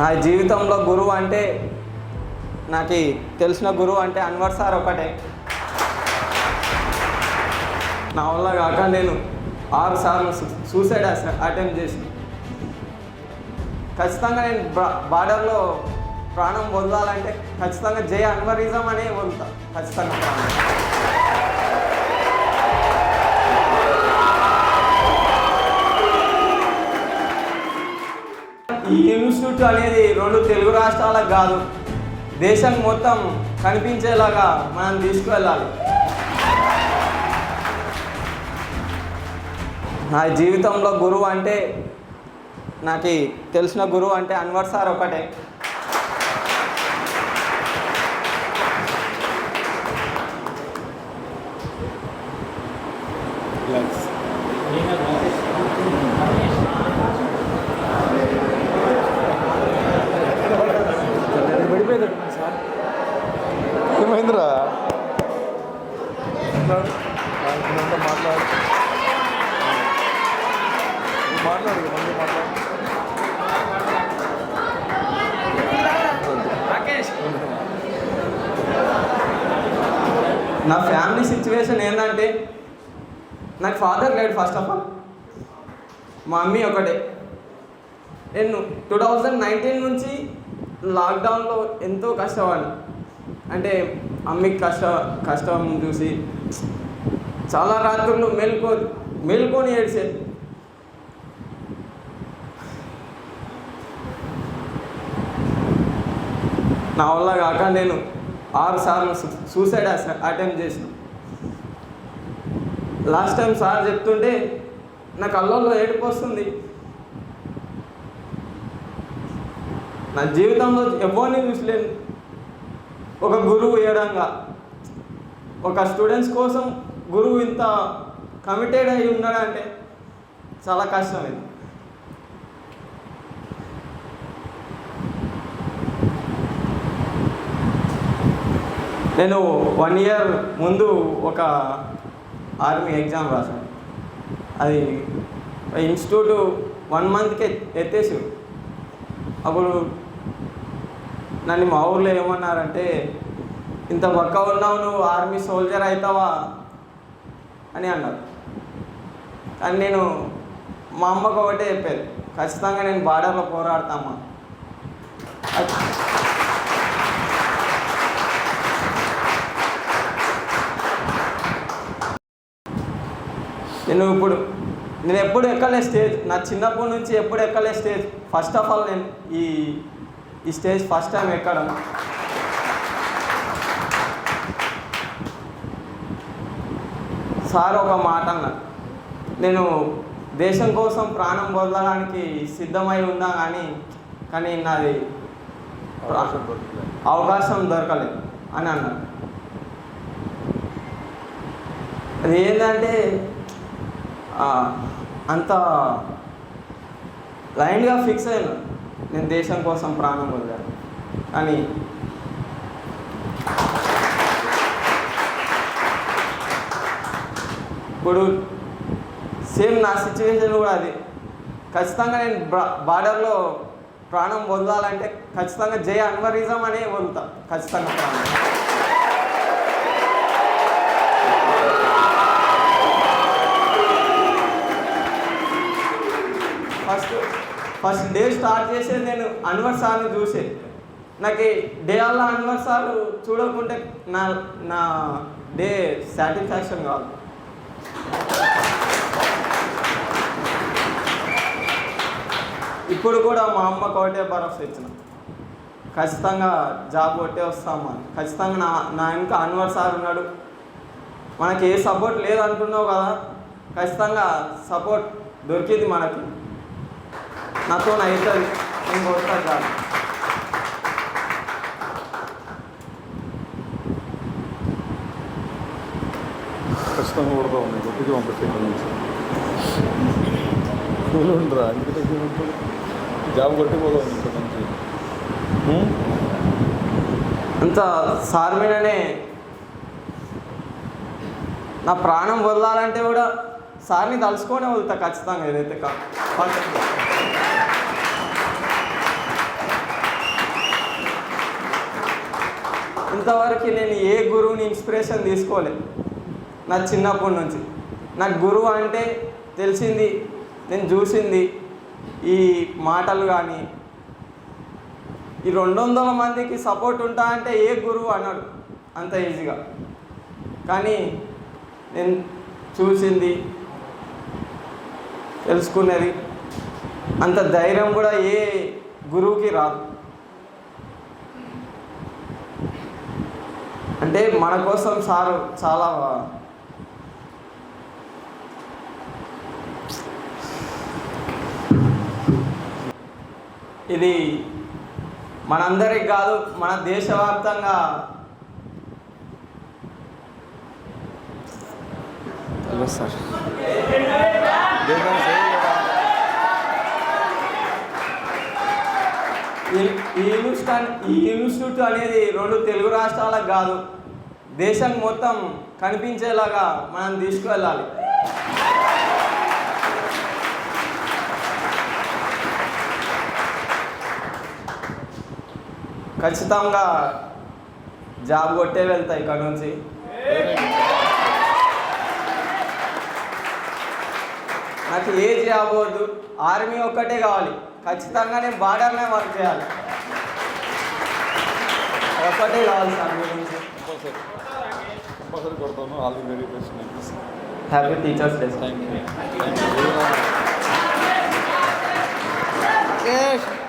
నా జీవితంలో గురువు అంటే నాకు తెలిసిన గురువు అంటే అన్వర్ సార్ ఒకటే. నా వల్ల కాక నేను ఆరు సార్లు సూసైడ్ అటెంప్ట్ చేసిన. ఖచ్చితంగా నేను బార్డర్లో ప్రాణం వదలాలంటే ఖచ్చితంగా జయ అన్వరిజం అనే వదులుతా. ఖచ్చితంగా. ఈ ఇన్స్టిట్యూట్ అనేది రెండు తెలుగు రాష్ట్రాలకు కాదు దేశం మొత్తం కనిపించేలాగా మనం తీసుకువెళ్ళాలి. నా జీవితంలో గురువు అంటే నాకు తెలిసిన గురువు అంటే అన్వర్ సార్ ఒకటే. మాట్లాడు. మాట్లాడు. ముందు మాట్లాడు నా ఫ్యామిలీ సిచ్యువేషన్ ఏంటంటే నాకు ఫాదర్ లేడు ఫస్ట్ ఆఫ్ ఆల్ మా మమ్మీ ఒకటే. నేను టూ థౌజండ్ నైన్టీన్ నుంచి లాక్డౌన్లో ఎంతో కష్టపడి అంటే అమ్మకి కష్ట కష్టం చూసి చాలా రాత్రులు మేల్కో మేల్కొని ఏడ్చేది నా వల్ల కాక నేను ఆరు సార్లు సూసైడ్ అటెంప్ట్ చేసిన. లాస్ట్ టైం సార్ చెప్తుంటే నా కళ్ళల్లో ఏడుపు వస్తుంది. నా జీవితంలో ఎవరిని చూసలేను. ఒక గురువు ఏడంగా. ఒక స్టూడెంట్స్ కోసం గురువు ఇంత కమిటెడ్ అయి ఉన్నాడంటే చాలా కష్టం ఇది. నేను వన్ ఇయర్ ముందు ఒక ఆర్మీ ఎగ్జామ్ రాశాను అది ఇన్స్టిట్యూట్ వన్ మంత్కే ఎత్తేసి అప్పుడు నన్ను మా ఊర్లో ఏమన్నారంటే ఇంత పక్క ఉన్నావు నువ్వు ఆర్మీ సోల్జర్ అవుతావా అని అన్నారు. కానీ నేను మా అమ్మకు ఒకటే చెప్పాను ఖచ్చితంగా నేను బార్డర్లో పోరాడతామా? నేను ఇప్పుడు నేను ఎప్పుడు ఎక్కలే స్టేజ్ నా చిన్నప్పటి నుంచి ఎప్పుడు ఎక్కలే స్టేజ్. ఫస్ట్ ఆఫ్ ఆల్ నేను ఈ ఈ స్టేజ్ ఫస్ట్ టైం ఎక్కడం. సార్ ఒక మాట అన్నారు నేను దేశం కోసం ప్రాణం వదలడానికి సిద్ధమై ఉన్నా కానీ కానీ నాది అవకాశం దొరకలేదు. అని అన్నారు అది ఏంటంటే అంత లైన్గా ఫిక్స్ అయినా. నేను దేశం కోసం ప్రాణం వదిలాను కానీ ఇప్పుడు సేమ్ నా సిచ్యువేషన్ కూడా అది. ఖచ్చితంగా నేను బార్డర్లో ప్రాణం వదలాలంటే ఖచ్చితంగా జయ అన్వరిజం అనే వదులుతా. ఖచ్చితంగా ప్రాణం. ఫస్ట్ ఫస్ట్ డే స్టార్ట్ చేసేది నేను అన్వర్ సార్ని చూసే. నాకు డే అల్లా అన్వర్ సార్ చూడకుంటే నా నా డే సాటిస్ఫాక్షన్ కాదు. ఇప్పుడు కూడా మా అమ్మ ఒకటే భరోసా ఇచ్చిన. ఖచ్చితంగా జాబ్ కొట్టే వస్తామా ఖచ్చితంగా నా నా ఇంకా అన్వర్ సార్ ఉన్నాడు. మనకి ఏ సపోర్ట్ లేదనుకున్నావు కదా ఖచ్చితంగా సపోర్ట్ దొరికింది మనకి. నాతో అవుతుంది నేను కొడతా పుస్తకం కూడా ఉన్నాయి కొట్టుకు పంపిస్తే కూలు ఉండరా అందుకే జాబ్ కొట్టుకుపోదాం ఇక్కడ నుంచి అంత సార్మిననే నా ప్రాణం వదలాలంటే కూడా సార్ని తలుచుకొని వదులుతా ఖచ్చితంగా ఏదైతే ఇంతవరకు నేను ఏ గురువుని ఇన్స్పిరేషన్ తీసుకోలేదు నా చిన్నప్పటి నుంచి. నాకు గురువు అంటే తెలిసింది నేను చూసింది ఈ మాటలు కానీ. ఈ రెండు వందల మందికి సపోర్ట్ ఉంటా అంటే ఏ గురువు అన్నాడు అంత ఈజీగా. కానీ నేను చూసింది తెలుసుకునేది అంత ధైర్యం కూడా ఏ గురువుకి రాదు. అంటే మన కోసం సారు చాలా ఇది మనందరికి కాదు మన దేశవ్యాప్తంగా సార్ ఈ ఈ ఇన్స్టిట్యూట్ ఈ ఇన్స్టిట్యూట్ అనేది రెండు తెలుగు రాష్ట్రాలకు కాదు దేశం మొత్తం కనిపించేలాగా మనం తీసుకువెళ్ళాలి ఖచ్చితంగా జాబ్ కొట్టే వెళ్తా ఇక్కడ నుంచి. నాకు ఏ జాబ్ వద్దు ఆర్మీ ఒక్కటే కావాలి. ఖచ్చితంగా నేను బార్డర్నే వర్క్ చేయాలి. ఒక్కటే కావాలి సార్ మీ నుంచి. Happy teachers day thank you